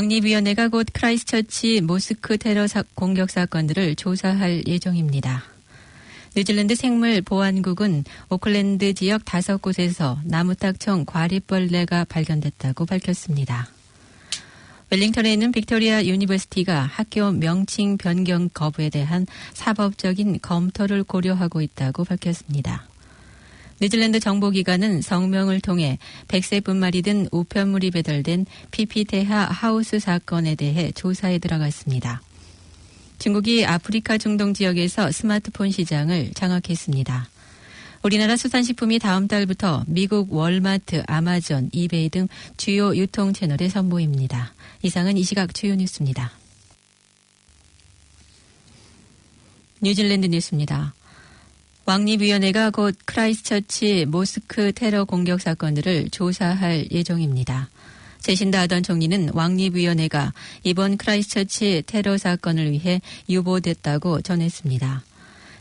왕립위원회가 곧 크라이스처치 모스크 테러 사, 공격 사건들을 조사할 예정입니다. 뉴질랜드 생물보안국은 오클랜드 지역 다섯 곳에서 나무딱청 과립벌레가 발견됐다고 밝혔습니다. 웰링턴에 있는 빅토리아 유니버시티가 학교 명칭 변경 거부에 대한 사법적인 검토를 고려하고 있다고 밝혔습니다. 뉴질랜드 정보기관은 성명을 통해 100세뿐말이 든 우편물이 배달된 피피테하 하우스 사건에 대해 조사에 들어갔습니다. 중국이 아프리카 중동 지역에서 스마트폰 시장을 장악했습니다. 우리나라 수산식품이 다음 달부터 미국 월마트, 아마존, 이베이 등 주요 유통 채널에 선보입니다. 이상은 이 시각 주요 뉴스입니다. 뉴질랜드 뉴스입니다. 왕립위원회가 곧 크라이스처치 모스크 테러 공격 사건들을 조사할 예정입니다. 제신다 하던 총리는 왕립위원회가 이번 크라이스처치 테러 사건을 위해 유보됐다고 전했습니다.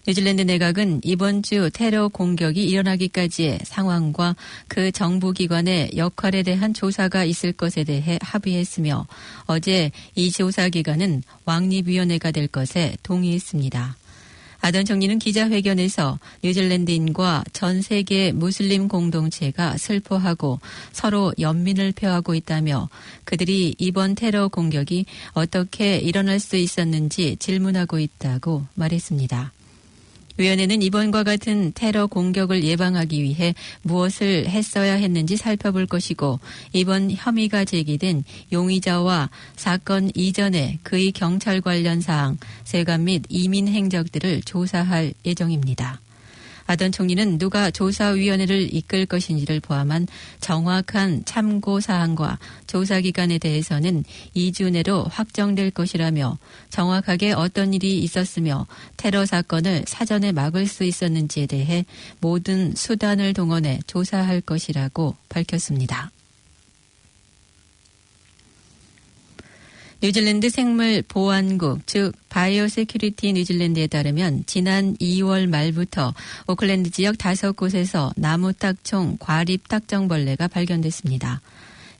뉴질랜드 내각은 이번 주 테러 공격이 일어나기까지의 상황과 그 정부기관의 역할에 대한 조사가 있을 것에 대해 합의했으며 어제 이 조사 기관은 왕립위원회가 될 것에 동의했습니다. 아던 총리는 기자회견에서 뉴질랜드인과 전 세계 무슬림 공동체가 슬퍼하고 서로 연민을 표하고 있다며 그들이 이번 테러 공격이 어떻게 일어날 수 있었는지 질문하고 있다고 말했습니다. 위원회는 이번과 같은 테러 공격을 예방하기 위해 무엇을 했어야 했는지 살펴볼 것이고 이번 혐의가 제기된 용의자와 사건 이전에 그의 경찰 관련 사항, 세관 및 이민 행적들을 조사할 예정입니다. 아던 총리는 누가 조사위원회를 이끌 것인지를 포함한 정확한 참고 사항과 조사 기간에 대해서는 2주 내로 확정될 것이라며 정확하게 어떤 일이 있었으며 테러 사건을 사전에 막을 수 있었는지에 대해 모든 수단을 동원해 조사할 것이라고 밝혔습니다. 뉴질랜드 생물 보안국 즉 바이오 세큐리티 뉴질랜드에 따르면 지난 2월 말부터 오클랜드 지역 다섯 곳에서 나무 딱총 과립 딱정벌레가 발견됐습니다.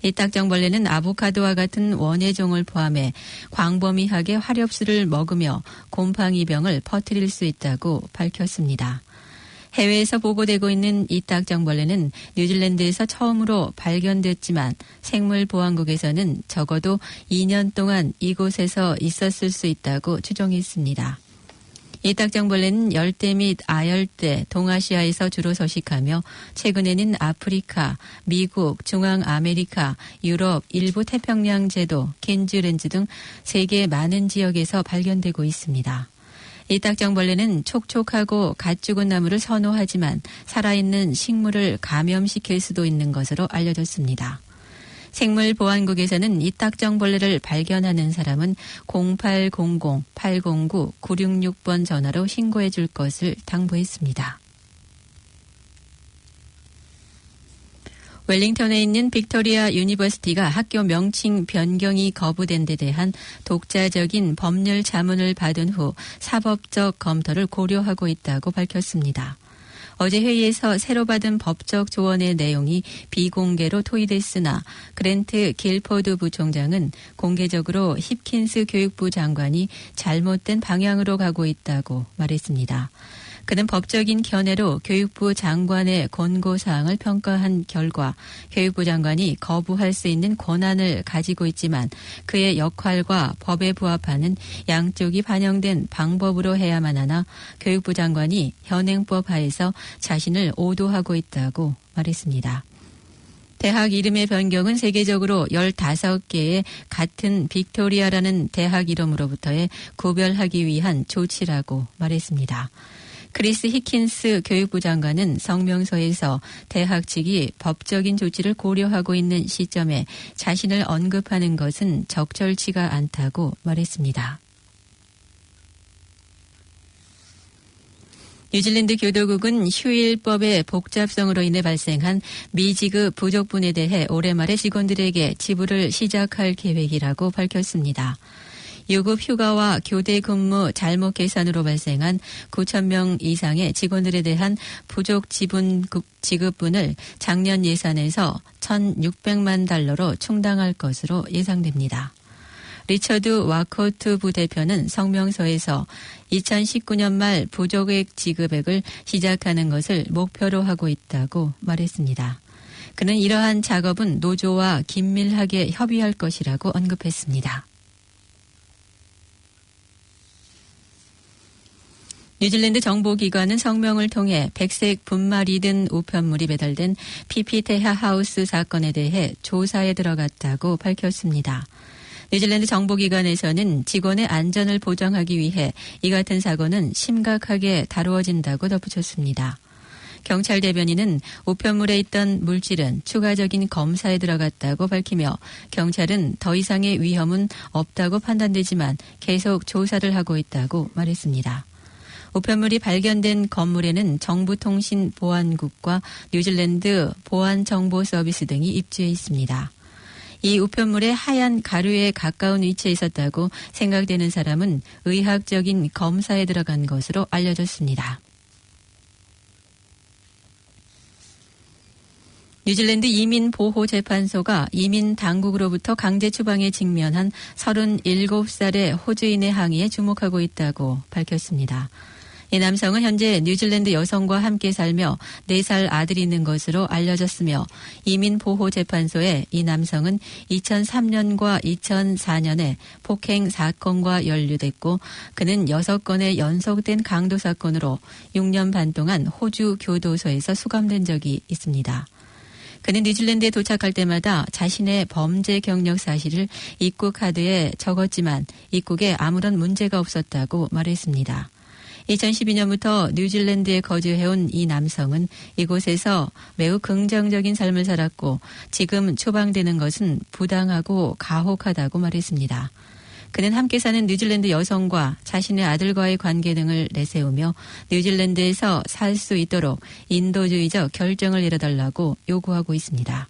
이 딱정벌레는 아보카도와 같은 원예종을 포함해 광범위하게 화렵수를 먹으며 곰팡이병을 퍼뜨릴 수 있다고 밝혔습니다. 해외에서 보고되고 있는 이 딱정벌레는 뉴질랜드에서 처음으로 발견됐지만 생물보안국에서는 적어도 2년 동안 이곳에서 있었을 수 있다고 추정했습니다. 이 딱정벌레는 열대 및 아열대, 동아시아에서 주로 서식하며 최근에는 아프리카, 미국, 중앙아메리카, 유럽, 일부 태평양 제도, 켄즈렌즈 등 세계 많은 지역에서 발견되고 있습니다. 이 딱정벌레는 촉촉하고 갓 죽은 나무를 선호하지만 살아있는 식물을 감염시킬 수도 있는 것으로 알려졌습니다. 생물보안국에서는 이 딱정벌레를 발견하는 사람은 0800-809-966번 전화로 신고해 줄 것을 당부했습니다. 웰링턴에 있는 빅토리아 유니버시티가 학교 명칭 변경이 거부된 데 대한 독자적인 법률 자문을 받은 후 사법적 검토를 고려하고 있다고 밝혔습니다. 어제 회의에서 새로 받은 법적 조언의 내용이 비공개로 토의됐으나 그랜트 길포드 부총장은 공개적으로 힙킨스 교육부 장관이 잘못된 방향으로 가고 있다고 말했습니다. 그는 법적인 견해로 교육부 장관의 권고사항을 평가한 결과 교육부 장관이 거부할 수 있는 권한을 가지고 있지만 그의 역할과 법에 부합하는 양쪽이 반영된 방법으로 해야만 하나 교육부 장관이 현행법 하에서 자신을 오도하고 있다고 말했습니다. 대학 이름의 변경은 세계적으로 15개의 같은 빅토리아라는 대학 이름으로부터의 구별하기 위한 조치라고 말했습니다. 크리스 히킨스 교육부 장관은 성명서에서 대학 측이 법적인 조치를 고려하고 있는 시점에 자신을 언급하는 것은 적절치가 않다고 말했습니다. 뉴질랜드 교도국은 휴일법의 복잡성으로 인해 발생한 미지급 부족분에 대해 올해 말에 직원들에게 지불을 시작할 계획이라고 밝혔습니다. 유급 휴가와 교대 근무 잘못 계산으로 발생한 9천 명 이상의 직원들에 대한 부족 지분 지급분을 작년 예산에서 1,600만 달러로 충당할 것으로 예상됩니다. 리처드 와코트 부대표는 성명서에서 2019년 말 부족액 지급액을 시작하는 것을 목표로 하고 있다고 말했습니다. 그는 이러한 작업은 노조와 긴밀하게 협의할 것이라고 언급했습니다. 뉴질랜드 정보기관은 성명을 통해 백색 분말이 든 우편물이 배달된 피피테하 하우스 사건에 대해 조사에 들어갔다고 밝혔습니다. 뉴질랜드 정보기관에서는 직원의 안전을 보장하기 위해 이 같은 사고는 심각하게 다루어진다고 덧붙였습니다. 경찰 대변인은 우편물에 있던 물질은 추가적인 검사에 들어갔다고 밝히며 경찰은 더 이상의 위험은 없다고 판단되지만 계속 조사를 하고 있다고 말했습니다. 우편물이 발견된 건물에는 정부통신보안국과 뉴질랜드 보안정보서비스 등이 입주해 있습니다. 이 우편물의 하얀 가루에 가까운 위치에 있었다고 생각되는 사람은 의학적인 검사에 들어간 것으로 알려졌습니다. 뉴질랜드 이민보호재판소가 이민 당국으로부터 강제 추방에 직면한 37살의 호주인의 항의에 주목하고 있다고 밝혔습니다. 이 남성은 현재 뉴질랜드 여성과 함께 살며 4살 아들이 있는 것으로 알려졌으며 이민보호재판소에 이 남성은 2003년과 2004년에 폭행 사건과 연루됐고 그는 6건의 연속된 강도 사건으로 6년 반 동안 호주 교도소에서 수감된 적이 있습니다. 그는 뉴질랜드에 도착할 때마다 자신의 범죄 경력 사실을 입국 카드에 적었지만 입국에 아무런 문제가 없었다고 말했습니다. 2012년부터 뉴질랜드에 거주해온 이 남성은 이곳에서 매우 긍정적인 삶을 살았고 지금 초방되는 것은 부당하고 가혹하다고 말했습니다. 그는 함께 사는 뉴질랜드 여성과 자신의 아들과의 관계 등을 내세우며 뉴질랜드에서 살 수 있도록 인도주의적 결정을 내려달라고 요구하고 있습니다.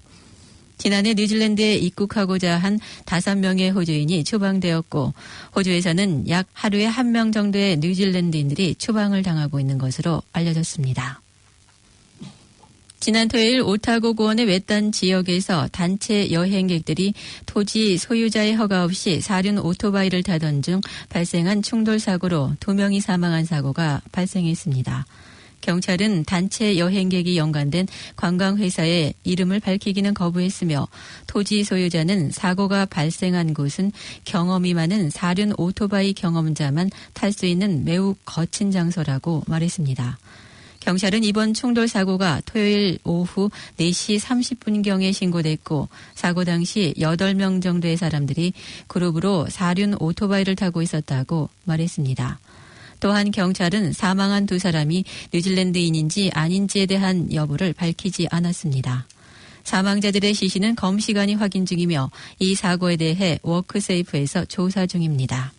지난해 뉴질랜드에 입국하고자 한 다섯 명의 호주인이 추방되었고 호주에서는 약 하루에 한명 정도의 뉴질랜드인들이 추방을 당하고 있는 것으로 알려졌습니다. 지난 토요일 오타고 고원의 외딴 지역에서 단체 여행객들이 토지 소유자의 허가 없이 사륜 오토바이를 타던 중 발생한 충돌 사고로 두 명이 사망한 사고가 발생했습니다. 경찰은 단체 여행객이 연관된 관광회사의 이름을 밝히기는 거부했으며 토지 소유자는 사고가 발생한 곳은 경험이 많은 사륜 오토바이 경험자만 탈 수 있는 매우 거친 장소라고 말했습니다. 경찰은 이번 충돌 사고가 토요일 오후 4시 30분경에 신고됐고 사고 당시 8명 정도의 사람들이 그룹으로 사륜 오토바이를 타고 있었다고 말했습니다. 또한 경찰은 사망한 두 사람이 뉴질랜드인인지 아닌지에 대한 여부를 밝히지 않았습니다. 사망자들의 시신은 검시관이 확인 중이며 이 사고에 대해 워크세이프에서 조사 중입니다.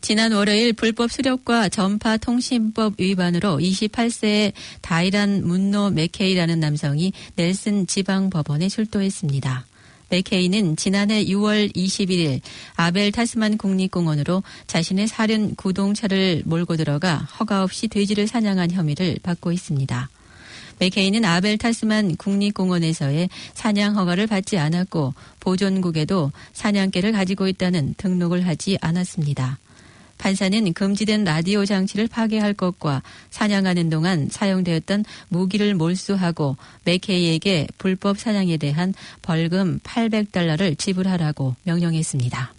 지난 월요일 불법 수렵과 전파 통신법 위반으로 28세의 다이란 문노 메케이라는 남성이 넬슨 지방 법원에 출두했습니다. 맥케이는 지난해 6월 21일 아벨 타스만 국립공원으로 자신의 사륜 구동차를 몰고 들어가 허가 없이 돼지를 사냥한 혐의를 받고 있습니다. 맥케이는 아벨 타스만 국립공원에서의 사냥 허가를 받지 않았고 보존국에도 사냥개를 가지고 있다는 등록을 하지 않았습니다. 판사는 금지된 라디오 장치를 파괴할 것과 사냥하는 동안 사용되었던 무기를 몰수하고 맥케이에게 불법 사냥에 대한 벌금 800달러를 지불하라고 명령했습니다.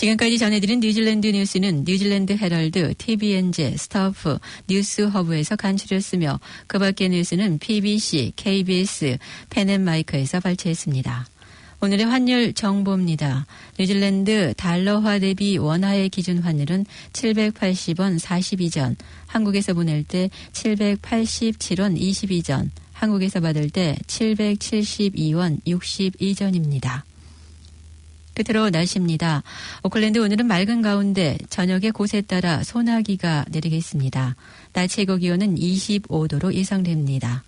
지금까지 전해드린 뉴질랜드 뉴스는 뉴질랜드 헤럴드, TVNJ, 스타프, 뉴스허브에서 간추렸으며 그 밖의 뉴스는 PBC, KBS, 펜앤마이크에서 발췌했습니다. 오늘의 환율 정보입니다. 뉴질랜드 달러화 대비 원화의 기준 환율은 780원 42전, 한국에서 보낼 때 787원 22전, 한국에서 받을 때 772원 62전입니다. 끝으로 날씨입니다. 오클랜드 오늘은 맑은 가운데 저녁에 곳에 따라 소나기가 내리겠습니다. 낮 최고 기온은 25도로 예상됩니다.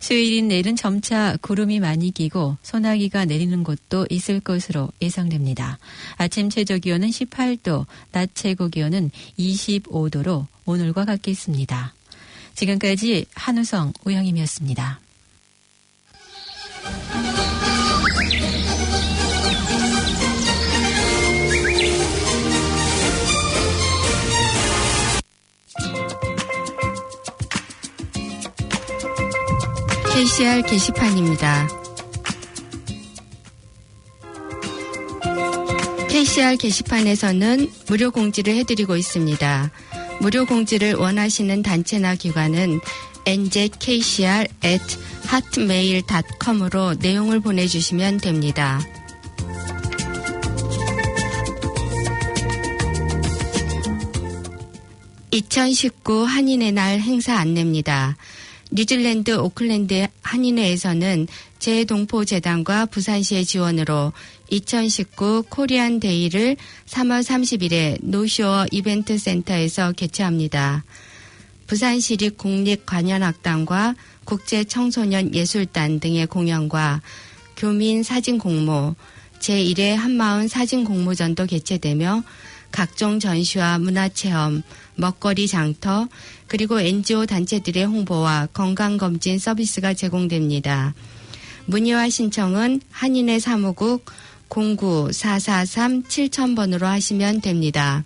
수요일인 내일은 점차 구름이 많이 끼고 소나기가 내리는 곳도 있을 것으로 예상됩니다. 아침 최저 기온은 18도, 낮 최고 기온은 25도로 오늘과 같겠습니다. 지금까지 한우성 우영임이었습니다. KCR 게시판입니다. KCR 게시판에서는 무료 공지를 해드리고 있습니다. 무료 공지를 원하시는 단체나 기관은 nzkcr at hotmail.com으로 내용을 보내주시면 됩니다. (2019) 한인의 날 행사 안내입니다. 뉴질랜드 오클랜드 한인회에서는 재동포재단과 부산시의 지원으로 2019 코리안 데이를 3월 30일에 노쇼어 이벤트 센터에서 개최합니다. 부산시립 국립관현악단과 국제청소년 예술단 등의 공연과 교민 사진 공모, 제1회 한마을 사진 공모전도 개최되며 각종 전시와 문화체험, 먹거리 장터, 그리고 NGO 단체들의 홍보와 건강검진 서비스가 제공됩니다. 문의와 신청은 한인의 사무국 09-443-7000번으로 하시면 됩니다.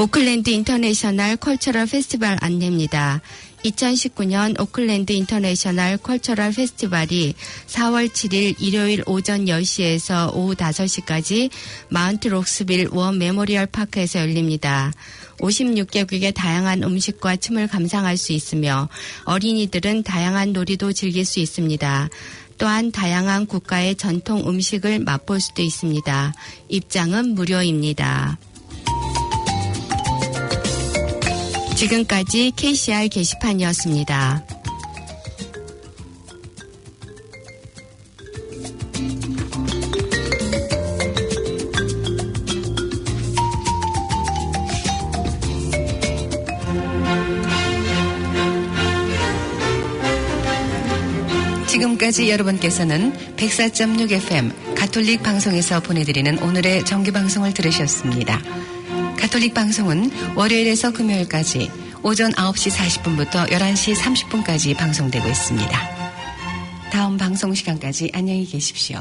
오클랜드 인터내셔널 컬처럴 페스티벌 안내입니다. 2019년 오클랜드 인터내셔널 컬처럴 페스티벌이 4월 7일 일요일 오전 10시에서 오후 5시까지 마운트 록스빌 원 메모리얼 파크에서 열립니다. 56개국의 다양한 음식과 춤을 감상할 수 있으며 어린이들은 다양한 놀이도 즐길 수 있습니다. 또한 다양한 국가의 전통 음식을 맛볼 수도 있습니다. 입장은 무료입니다. 지금까지 KCR 게시판이었습니다. 지금까지 여러분께서는 104.6 FM 가톨릭 방송에서 보내드리는 오늘의 정기 방송을 들으셨습니다. 가톨릭 방송은 월요일에서 금요일까지 오전 9시 40분부터 11시 30분까지 방송되고 있습니다. 다음 방송 시간까지 안녕히 계십시오.